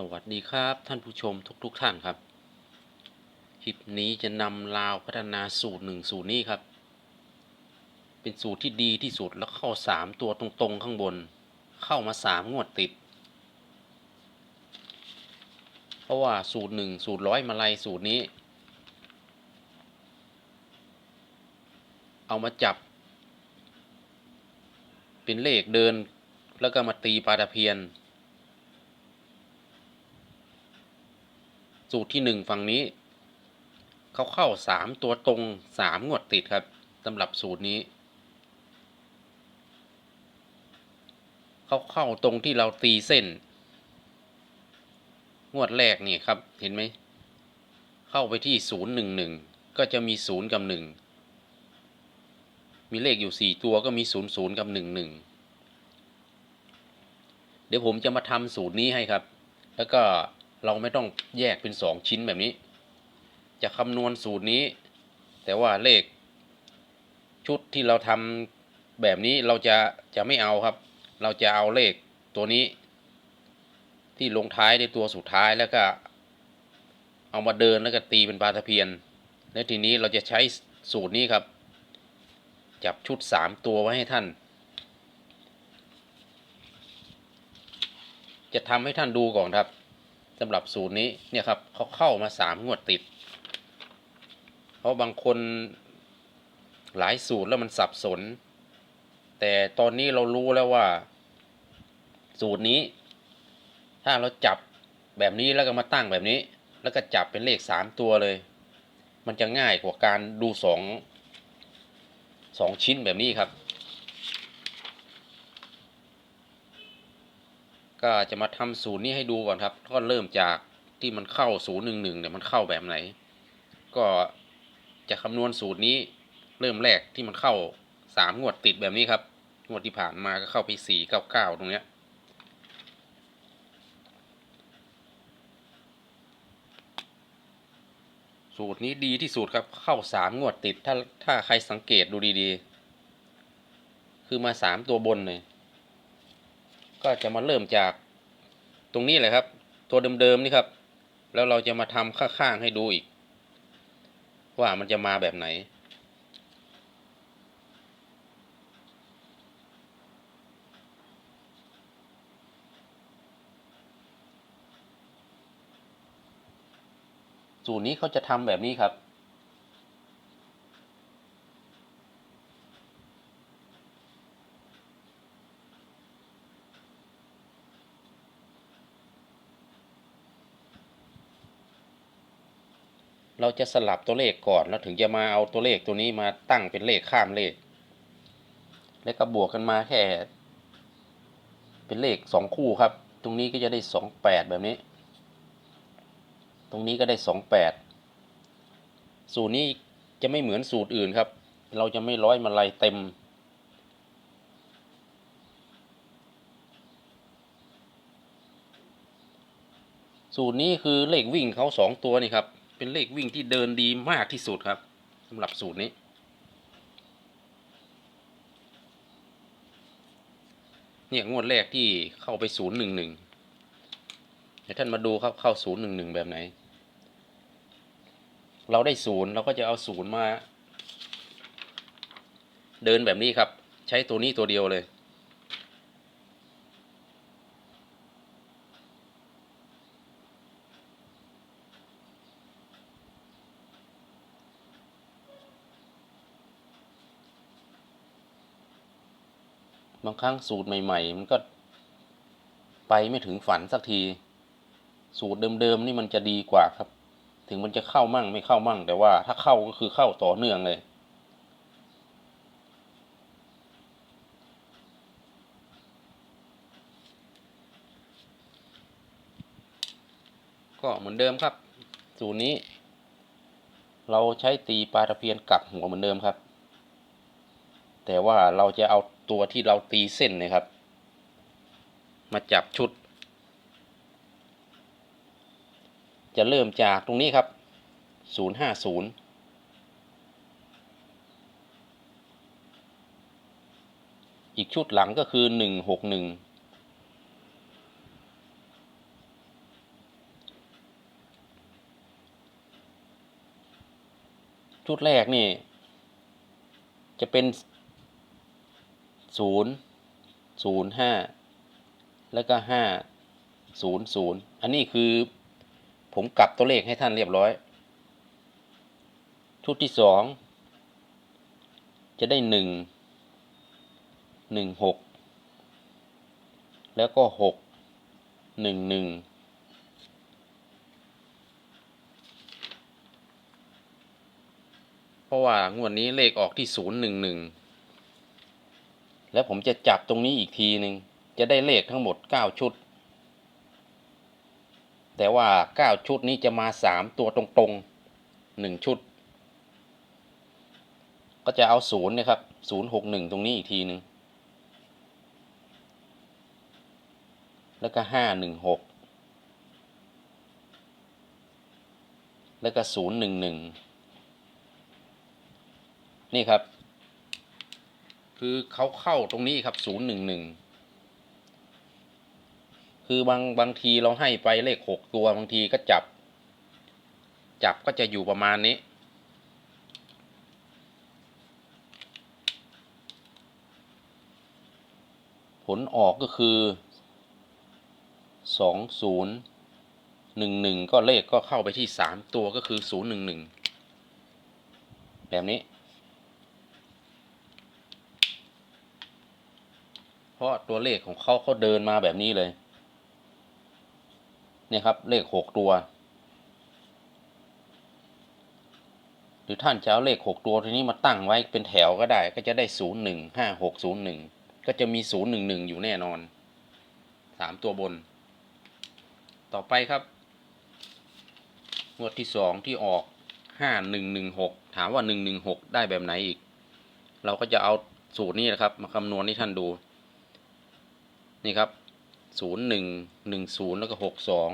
สวัสดีครับท่านผู้ชมทุกๆทท่านครับ คลิปนี้จะนำลาวพัฒนาสูตรหนึ่งสูตรนี้ครับ เป็นสูตรที่ดีที่สุดแล้วเข้าสามตัวตรงๆข้างบน เข้ามาสามงวดติด เพราะว่าสูตรหนึ่งสูตรร้อยมาลัยสูตรนี้ เอามาจับ เป็นเลขเดินแล้วก็มาตีปลาตะเพียน สูตรที่หนึ่งฝั่งนี้ เขาเข้าสามตัวตรงสามงวดติดครับสำหรับสูตรนี้ เขาเข้าตรงที่เราตีเส้น งวดแรกนี่ครับเห็นไหม เข้าไปที่ศูนย์หนึ่งหนึ่งก็จะมีศูนย์กับหนึ่งมีเลขอยู่สี่ตัวก็มีศูนย์ศูนย์กับหนึ่งหนึ่งเดี๋ยวผมจะมาทำสูตรนี้ให้ครับ แล้วก็ เราไม่ต้องแยกเป็นสองชิ้นแบบนี้ จะคำนวณสูตรนี้ แต่ว่าเลข ชุดที่เราทำแบบนี้เราจะจะไม่เอาครับ เราจะเอาเลขตัวนี้ ที่ลงท้ายในตัวสุดท้ายแล้วก็ เอามาเดินแล้วก็ตีเป็นปลาตะเพียน แล้วทีนี้เราจะใช้สูตรนี้ครับ จับชุดสามตัวไว้ให้ท่านจะทำให้ท่านดูก่อนครับ สำหรับสูตรนี้เนี่ยครับเขาเข้ามาสามงวดติด เพราะบางคนหลายสูตรแล้วมันสับสน แต่ตอนนี้เรารู้แล้วว่า สูตรนี้ ถ้าเราจับแบบนี้แล้วก็มาตั้งแบบนี้ แล้วก็จับเป็นเลขสามตัวเลย มันจะง่ายกว่าการดูสองสองชิ้นแบบนี้ครับ ก็จะมาทำศูนย์นี้ให้ดูก่อนครับ ก็เริ่มจากที่มันเข้าศูนย์หนึ่งหนึ่งเนี่ยมันเข้าแบบไหน ก็จะคำนวณสูตรนี้เริ่มแรกที่มันเข้าสามงวดติดแบบนี้ครับ งวดที่ผ่านมาก็เข้าไปสี่เก้าเก้าตรงเนี้ยสูตรนี้ดีที่สุดครับเข้าสามงวดติดถ้าถ้าใครสังเกตดูดีๆ คือมาสามตัวบนเลย ก็จะมาเริ่มจากตรงนี้เลยครับ ตัวเดิมๆนี่ครับ แล้วเราจะมาทำข้างๆให้ดูอีก ว่ามันจะมาแบบไหน สูตรนี้เขาจะทำแบบนี้ครับ เราจะสลับตัวเลขก่อนแล้วถึงจะมาเอาตัวเลขตัวนี้มาตั้งเป็นเลขข้ามเลข แล้วก็บวกกันมาแค่ เป็นเลขสองคู่ครับ ตรงนี้ก็จะได้สองแปดแบบนี้ ตรงนี้ก็ได้สองแปดสูตรนี้จะไม่เหมือนสูตรอื่นครับ เราจะไม่ร้อยมาลายเต็ม สูตรนี้คือเลขวิ่งเขาสองตัวนี่ครับ เป็นเลขวิ่งที่เดินดีมากที่สุดครับสำหรับสูตรนี้ เนี่ยงวดแรกที่เข้าไปศูนย์หนึ่งหนึ่งเดี๋ยวท่านมาดูครับเข้าศูนย์หนึ่งหนึ่งแบบไหน เราได้ศูนย์เราก็จะเอาศูนย์มา เดินแบบนี้ครับ ใช้ตัวนี้ตัวเดียวเลย บางครั้งสูตรใหม่ ๆ มันก็ ไปไม่ถึงฝันสักที สูตรเดิมๆนี่มันจะดีกว่าครับ ถึงมันจะเข้ามั่งไม่เข้ามั่ง แต่ว่าถ้าเข้าก็คือเข้าต่อเนื่องเลยก็เหมือนเดิมครับ สูตรนี้ เราใช้ตีปลาตะเพียนกลับหัวเหมือนเดิมครับ แต่ว่าเราจะเอา ตัวที่เราตีเส้นนะครับ มาจับชุด จะเริ่มจากตรงนี้ครับ 050อีกชุดหลังก็คือหนึ่งหกหนึ่งชุดแรกนี่ จะเป็น ศูนย์ศูนย์ห้าแล้วก็ห้าศูนย์ศูนย์อันนี้คือผมกลับตัวเลขให้ท่านเรียบร้อย ชุดที่สองจะได้หนึ่งหนึ่งหกแล้วก็หกหนึ่งหนึ่งเพราะว่างวดนี้เลขออกที่ศูนย์หนึ่งหนึ่ง แล้วผมจะจับตรงนี้อีกทีหนึ่งจะได้เลขทั้งหมดเก้าชุด แต่ว่าเก้าชุดนี้จะมาสามตัวตรงๆหนึ่งชุด ก็จะเอาศูนย์นะครับศูนย์หกหนึ่งตรงนี้อีกทีหนึ่งแล้วก็ห้าหนึ่งหกแล้วก็ศูนย์หนึ่งหนึ่งนี่ครับ คือเขาเข้าตรงนี้ครับศูนย์หนึ่งหนึ่งคือบางบางทีเราให้ไปเลขหกตัวบางทีก็จับ จับก็จะอยู่ประมาณนี้ผลออกก็คือสองศูนย์หนึ่งหนึ่งก็เลขก็เข้าไปที่สามตัวก็คือศูนย์หนึ่งหนึ่งแบบนี้ เพราะตัวเลขของเขาเขาเดินมาแบบนี้เลย เนี่ยครับเลขหกตัว หรือท่านจะเอาเลขหกตัวทีนี้มาตั้งไว้เป็นแถวก็ได้ ก็จะได้ศูนย์หนึ่งห้าหกศูนย์หนึ่งก็จะมีศูนย์หนึ่งหนึ่งอยู่แน่นอนสามตัวบน ต่อไปครับ งวดที่สองที่ออกห้าหนึ่งหนึ่งหกถามว่าหนึ่งหนึ่งหกได้แบบไหนอีก เราก็จะเอาสูตรนี้นะครับ มาคำนวณให้ท่านดู นี่ครับศูนย์หนึ่งหนึ่งศูนย์แล้วก็หกสอง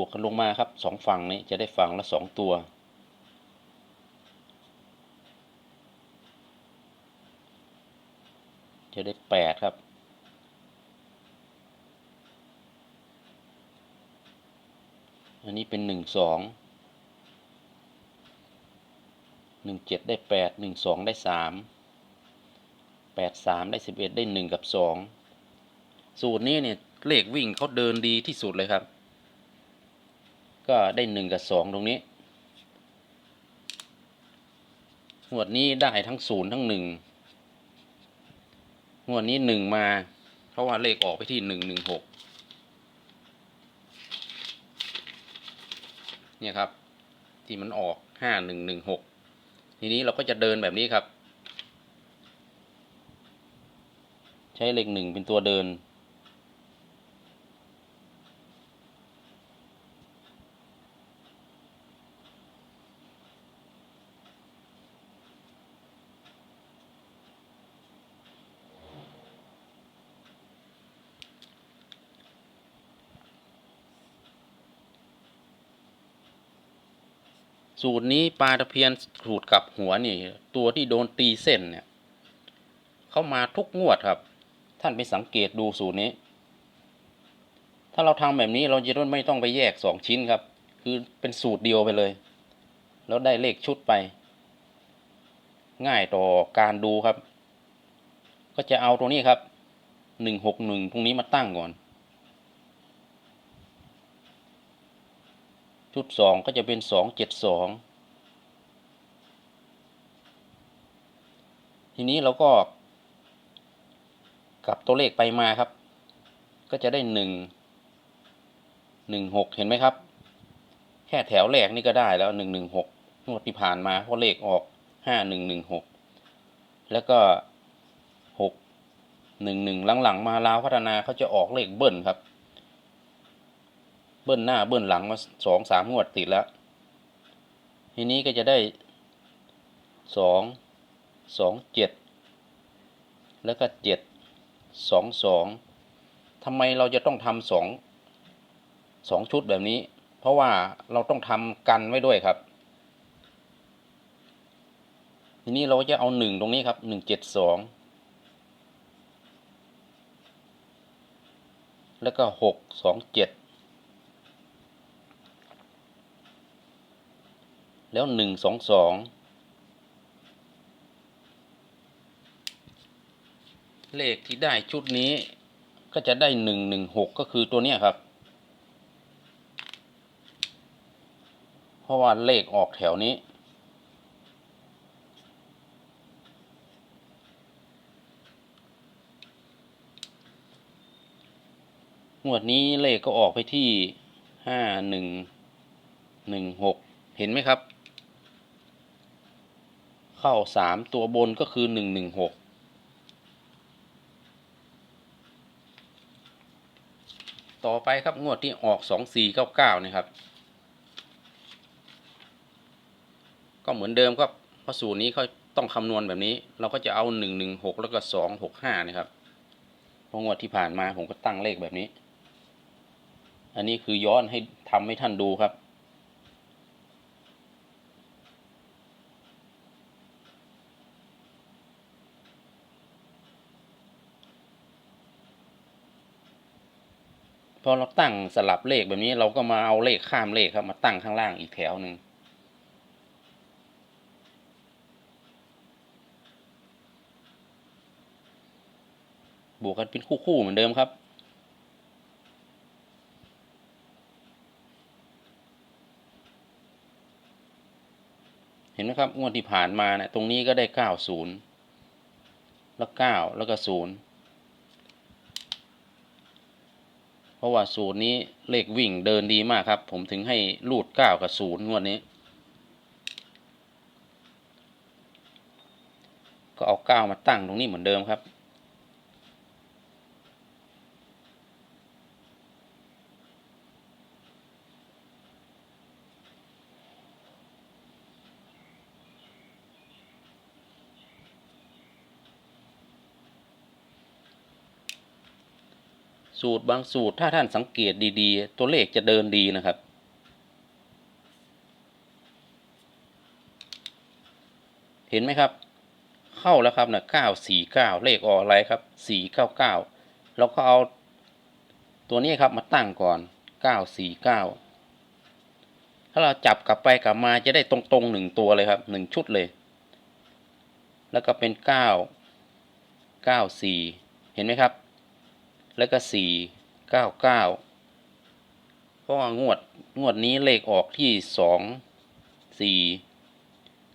วกกันลงมาครับสองฝั่งนี้จะได้ฝั่งละสองตัว จะได้แปดครับ อันนี้เป็นหนึ่งสองหนึ่งเจ็ดได้แปดหนึ่งสองได้สามแปดสามได้สิบเอ็ดได้หนึ่งกับสองสูตรนี้เนี่ยเลขวิ่งเขาเดินดีที่สุดเลยครับ ก็ได้หนึ่งกับสองตรงนี้งวดนี้ได้ทั้งศูนย์ทั้งหนึ่งงวดนี้หนึ่งมา เพราะว่าเลขออกไปที่หนึ่งหนึ่งหกเนี่ยครับ ที่มันออกห้าหนึ่งหนึ่งหกทีนี้เราก็จะเดินแบบนี้ครับ ใช้เลขหนึ่งเป็นตัวเดิน สูตรนี้ปลาตะเพียนสูตรกับหัวนี่ ตัวที่โดนตีเส้นเนี่ยเข้ามาทุกงวดครับ ท่านไปสังเกตดูสูตรนี้ ถ้าเราทำแบบนี้เราจะไม่ต้องไปแยกสองชิ้นครับ คือเป็นสูตรเดียวไปเลย แล้วได้เลขชุดไป ง่ายต่อการดูครับ ก็จะเอาตรงนี้ครับหนึ่งหกหนึ่งตรงนี้มาตั้งก่อน ชุดสองก็จะเป็นสองเจ็ดสองทีนี้เราก็กลับตัวเลขไปมาครับ ก็จะได้หนึ่งหนึ่งหกเห็นไหมครับ แค่แถวแรกนี่ก็ได้แล้วหนึ่งหนึ่งหกงวดที่ผ่านมาเพราะเลขออกห้าหนึ่งหนึ่งหกแล้วก็หกหนึ่งหนึ่งหลังๆ มาลาวพัฒนาเขาจะออกเลขเบิ้ลครับ เบิ้ลหน้าเบิ้ลหลังมาสองสามงวดติดแล้ว ทีนี้ก็จะได้สองสองเจ็ดแล้วก็เจ็ดสองสองทำไมเราจะต้องทำสองสองชุดแบบนี้ เพราะว่าเราต้องทำกันไว้ด้วยครับ ทีนี้เราจะเอาหนึ่งตรงนี้ครับหนึ่งเจ็ดสองแล้วก็หกสองเจ็ด แล้วหนึ่งสองสองเลขที่ได้ชุดนี้ก็จะได้หนึ่งหนึ่งหกก็คือตัวเนี้ยครับ เพราะว่าเลขออกแถวนี้ งวดนี้เลขก็ออกไปที่ห้าหนึ่งหนึ่งหกเห็นไหมครับ เข้าสามตัวบนก็คือหนึ่งหนึ่งหกต่อไปครับงวดที่ออกสองสี่เก้าเก้านี่ครับ ก็เหมือนเดิมครับเพราะสูตรนี้เขาต้องคำนวณแบบนี้ เราก็จะเอาหนึ่งหนึ่งหกแล้วก็สองหกห้านี่ครับเพองวดที่ผ่านมาผมก็ตั้งเลขแบบนี้ อันนี้คือย้อนให้ทำให้ท่านดูครับ อเราตั้งสลับเลขแบบนี้เราก็มาเอาเลขข้ามเลขครับ มาตั้งข้างล่างอีกแถวหนึ่งบวกกันเป็นคู่ๆเหมือนเดิมครับเห็นไหมครับงวดที่ผ่านมาเนะี่ยตรงนี้ก็ได้เก้าศูนย์แล้วเก้าแล้วก็ศูนย์ เพราะว่าศูนย์นี้เลขวิ่งเดินดีมากครับ ผมถึงให้รูดเก้ากับศูนย์งวดนี้ ก็เอาเก้ามาตั้งตรงนี้เหมือนเดิมครับ สูตรบางสูตรถ้าท่านสังเกตดีๆ ตัวเลขจะเดินดีนะครับ เห็นไหมครับ เข้าแล้วครับนะเก้าสี่เก้าเลขออกอะไรครับสี่เก้าเก้าเราก็เอาตัวนี้ครับมาตั้งก่อนเก้าสี่เก้าถ้าเราจับกลับไปกลับมาจะได้ตรงๆหนึ่งตัวเลยครับหนึ่งชุดเลย แล้วก็เป็นเก้าเก้าสี่เห็นไหมครับ แล้วก็สี่เก้าเก้าเพราะว่างวดงวดนี้เลขออกที่สองสี่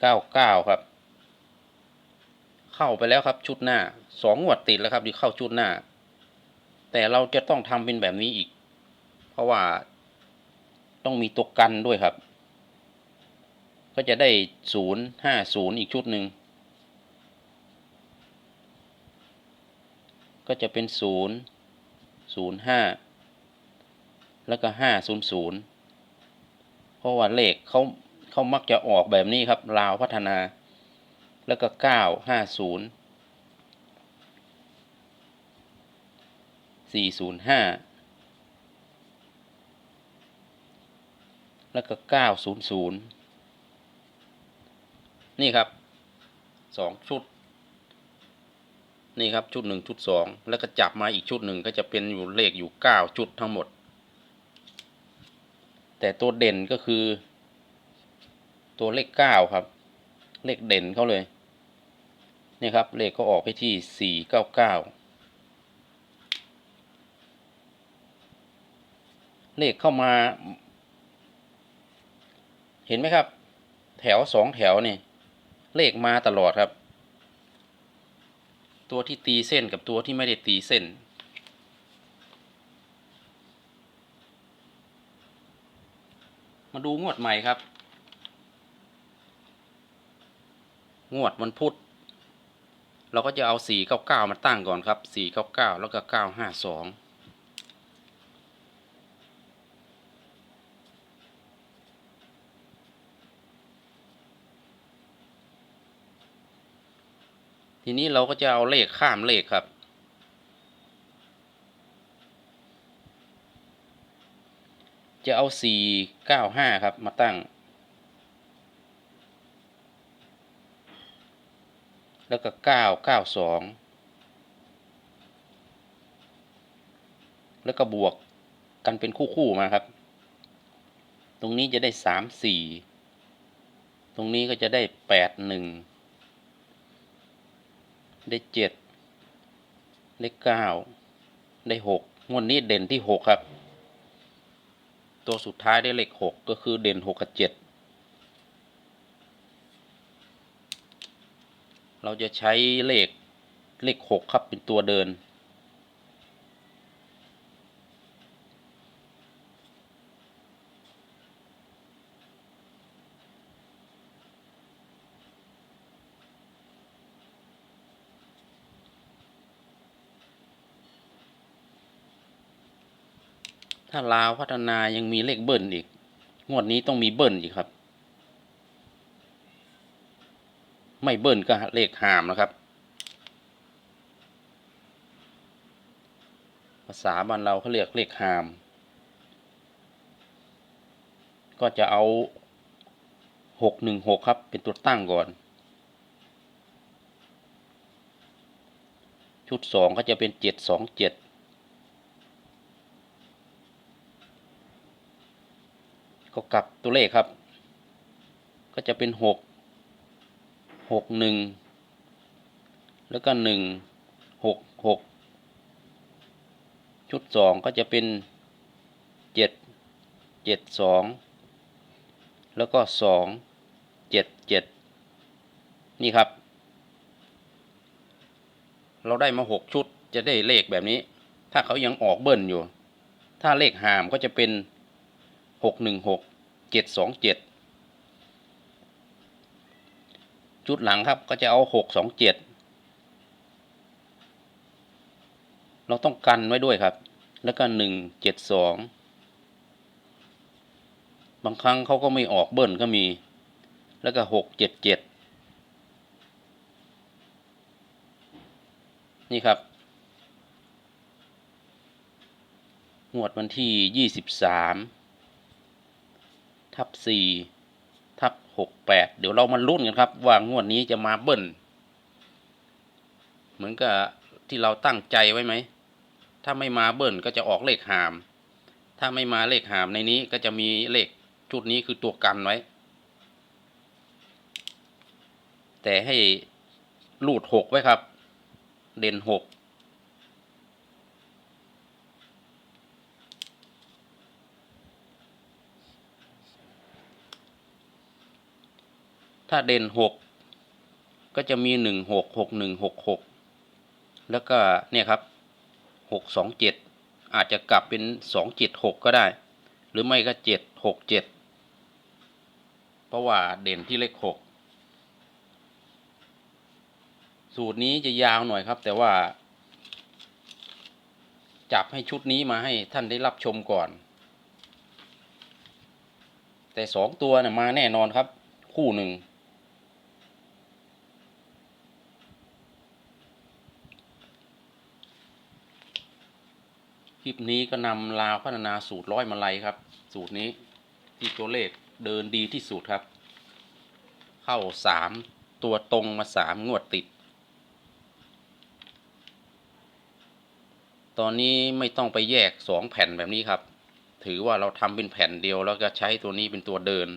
เก้าเก้าครับ เข้าไปแล้วครับชุดหน้าสองงวดติดแล้วครับที่เข้าชุดหน้า แต่เราจะต้องทำเป็นแบบนี้อีก เพราะว่าต้องมีตัวกันด้วยครับ ก็จะได้ศูนย์ห้าศูนย์อีกชุดหนึ่งก็จะเป็นศูนย์ ศูนย์ห้าแล้วก็ห้าศูนย์ศูนย์เพราะว่าเลขเขาเขามักจะออกแบบนี้ครับลาวพัฒนา แล้วก็เก้าห้าศูนย์สี่ศูนย์ห้าแล้วก็เก้าศูนย์ศูนย์นี่ครับสองชุด นี่ครับชุดหนึ่งชุดสองแล้วก็จับมาอีกชุดหนึ่งก็จะเป็นอยู่เลขอยู่เก้าชุดทั้งหมด แต่ตัวเด่นก็คือ ตัวเลขเก้าครับ เลขเด่นเขาเลย นี่ครับเลขก็ออกไปที่สี่เก้าเก้าเลขเข้ามา เห็นไหมครับ แถวสองแถวนี่ เลขมาตลอดครับ ตัวที่ตีเส้นกับตัวที่ไม่ได้ตีเส้น มาดูงวดใหม่ครับ งวดวันพุธเราก็จะเอา 499 มาตั้งก่อนครับ 499 แล้วก็ 952 ทีนี้เราก็จะเอาเลขข้ามเลขครับ จะเอาสี่เก้าห้าครับมาตั้ง แล้วก็เก้าเก้าสองแล้วก็บวกกันเป็นคู่ๆมาครับ ตรงนี้จะได้สามสี่ ตรงนี้ก็จะได้แปดหนึ่ง ได้เจ็ดได้เก้าได้หกงวดนี้เด่นที่หกครับ ตัวสุดท้ายได้เลขหกก็คือเด่นหกกับเจ็ดเราจะใช้เลขเลขหกครับเป็นตัวเดิน ถ้าลาวพัฒนายังมีเลขเบิ้ลอีก งวดนี้ต้องมีเบิ้ลอีกครับ ไม่เบิ้ลก็เลขหามนะครับ ภาษาบ้านเราเขาเรียกเลขหาม ก็จะเอาหกหนึ่งหกครับ เป็นตัวตั้งก่อน ชุดสองก็จะเป็นเจ็ดสองเจ็ด ก็กลับตัวเลขครับ ก็จะเป็นหกหกหนึ่งแล้วก็หนึ่งหกหกชุดสองก็จะเป็นเจ็ดเจ็ดสองแล้วก็สองเจ็ดเจ็ดนี่ครับ เราได้มาหกชุดจะได้เลขแบบนี้ ถ้าเขายังออกเบิ้ลอยู่ ถ้าเลขหามก็จะเป็นหกหนึ่งหก เจ็ดสองเจ็ดชุดหลังครับก็จะเอาหกสองเจ็ดเราต้องกันไว้ด้วยครับ แล้วก็หนึ่งเจ็ดสองบางครั้งเขาก็ไม่ออกเบิ้ลก็มี แล้วก็หกเจ็ดเจ็ดนี่ครับ งวดวันที่ยี่สิบสาม ทับสี่ทับหกแปดเดี๋ยวเรามาลุ้นกันครับ ว่างวดนี้จะมาเบิ้ลเหมือนกับที่เราตั้งใจไว้ไหม ถ้าไม่มาเบิ้ลก็จะออกเลขหาม ถ้าไม่มาเลขหามในนี้ก็จะมีเลขชุดนี้คือตัวกันไว้ แต่ให้ลูดหกไว้ครับ เด่นหก ถ้าเด่นหกก็จะมีหนึ่งหกหกหนึ่งหกหกแล้วก็เนี่ยครับหกสองเจ็ดอาจจะกลับเป็นสองเจ็ดหกก็ได้ หรือไม่ก็เจ็ดหกเจ็ดเพราะว่าเด่นที่เลขหกสูตรนี้จะยาวหน่อยครับ แต่ว่า จับให้ชุดนี้มาให้ท่านได้รับชมก่อน แต่สองตัวเนี่ยมาแน่นอนครับ คู่หนึ่ง คลิปนี้ก็นำลาวพัฒนาสูตรร้อยมาลัยครับ สูตรนี้ที่ตัวเลขเดินดีที่สุดครับ เข้าสามตัวตรงมาสามงวดติด ตอนนี้ไม่ต้องไปแยกสองแผ่นแบบนี้ครับ ถือว่าเราทำเป็นแผ่นเดียวแล้วก็ใช้ตัวนี้เป็นตัวเดิน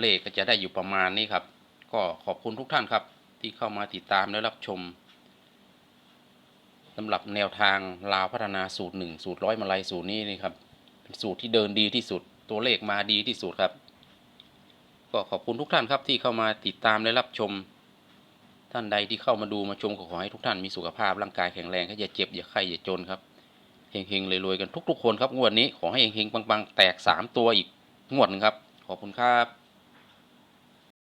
เลขก็จะได้อยู่ประมาณนี้ครับ ก็ขอบคุณทุกท่านครับ ที่เข้ามาติดตามและรับชม สำหรับแนวทางลาวพัฒนาสูตรหนึ่งสูตรร้อยมาลัยสูตรนี้นี่ครับเป็นสูตรที่เดินดีที่สุด ตัวเลขมาดีที่สุดครับ ก็ขอบคุณทุกท่านครับที่เข้ามาติดตามและรับชม ท่านใดที่เข้ามาดูมาชมก็ขอให้ทุกท่านมีสุขภาพร่างกายแข็งแรงอย่าเจ็บอย่าไข้อย่าจนครับเฮงๆรวยกันทุกๆคนครับงวดนี้ขอให้เฮงๆปังๆ แตกสามตัวอีกงวดหนึงครับ ขอบคุณครับ